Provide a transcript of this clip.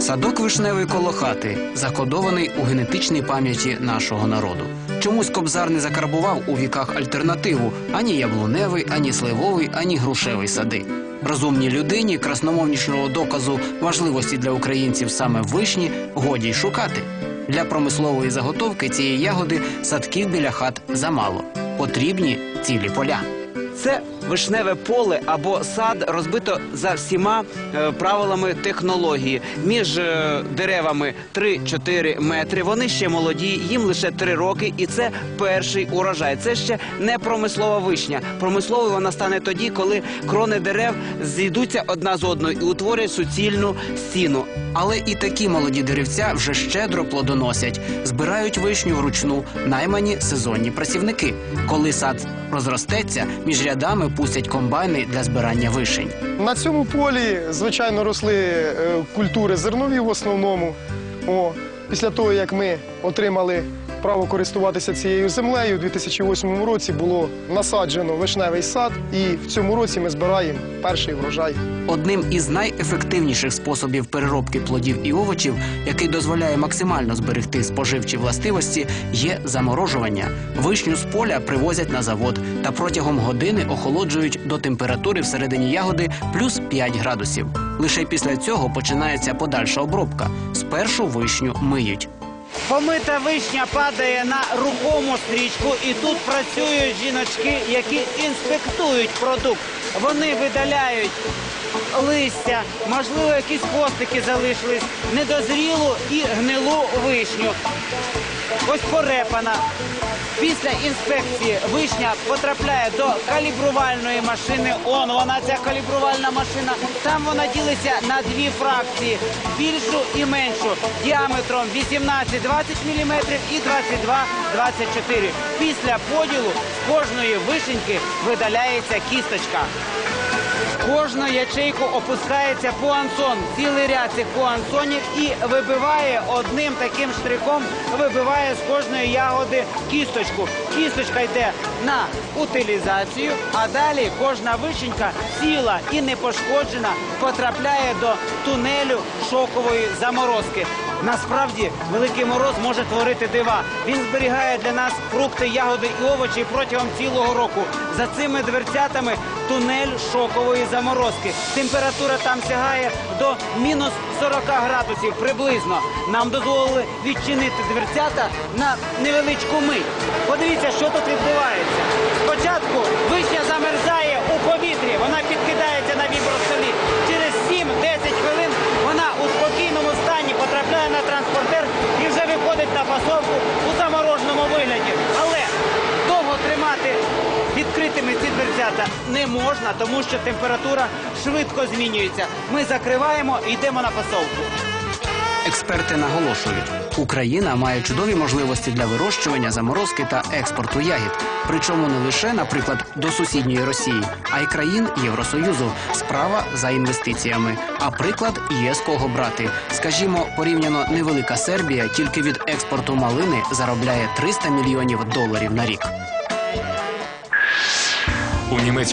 Садок вишневий коло хати закодований у генетичній пам'яті нашого народу. Чомусь кобзар не закарбував у віках альтернативу ані яблуневий, ані сливовий, ані грушевий сади. Розумній людині красномовнішого доказу важливості для українців саме вишні годі й шукати. Для промислової заготовки цієї ягоди садків біля хат замало. Потрібні цілі поля. Це вишневе поле або сад розбито за всіма е, правилами технології. Між е, деревами 3-4 метри. Вони ще молоді, їм лише 3 роки, і це перший урожай. Це ще не промислова вишня. Промисловою вона стане тоді, коли крони дерев зійдуться одна з одною і утворять суцільну стіну. Але і такі молоді деревця вже щедро плодоносять, збирають вишню вручну наймані сезонні працівники. Коли сад розростеться, між рядами пустять комбайни для збирання вишень. На цьому полі, звичайно, росли е, культури зернові в основному. О, після того, як ми отримали право користуватися цією землею, у 2008 році було насаджено вишневий сад, і в цьому році ми збираємо перший врожай. Одним із найефективніших способів переробки плодів і овочів, який дозволяє максимально зберегти споживчі властивості, є заморожування. Вишню з поля привозять на завод та протягом години охолоджують до температури всередині ягоди плюс 5 градусів. Лише після цього починається подальша обробка. Спершу вишню миють. Помита вишня падає на рухому стрічку, і тут працюють жіночки, які інспектують продукт. Вони видаляють листя, можливо, якісь хвостики залишились, недозрілу і гнилу вишню. Ось порепана. Після інспекції вишня потрапляє до калібрувальної машини. Он вона ця калібрувальна машина. Там вона ділиться на дві фракції: більшу і меншу діаметром 18-20 мм і 22-24. Після поділу з кожної вишеньки видаляється кісточка. Кожну ячейку опускається пуансон, цілий ряд цих пуансонів і вибиває одним таким штрихом, вибиває з кожної ягоди кісточку. Кісточка йде на утилізацію, а далі кожна вишенька ціла і непошкоджена потрапляє до тунелю шокової заморозки. Насправді великий мороз може творити дива. Він зберігає для нас фрукти, ягоди і овочі протягом цілого року. За цими дверцятами тунель шокової заморозки. Температура там сягає до мінус 40 градусів приблизно. Нам дозволили відчинити дверцята на невеличку мить. Подивіться, що тут 30-30 не можна, тому що температура швидко змінюється. Ми закриваємо і йдемо на пасовку. Експерти наголошують, Україна має чудові можливості для вирощування, заморозки та експорту ягід. Причому не лише, наприклад, до сусідньої Росії, а й країн Євросоюзу. Справа за інвестиціями. А приклад є з кого брати. Скажімо, порівняно невелика Сербія тільки від експорту малини заробляє 300 мільйонів доларів на рік. У німецькій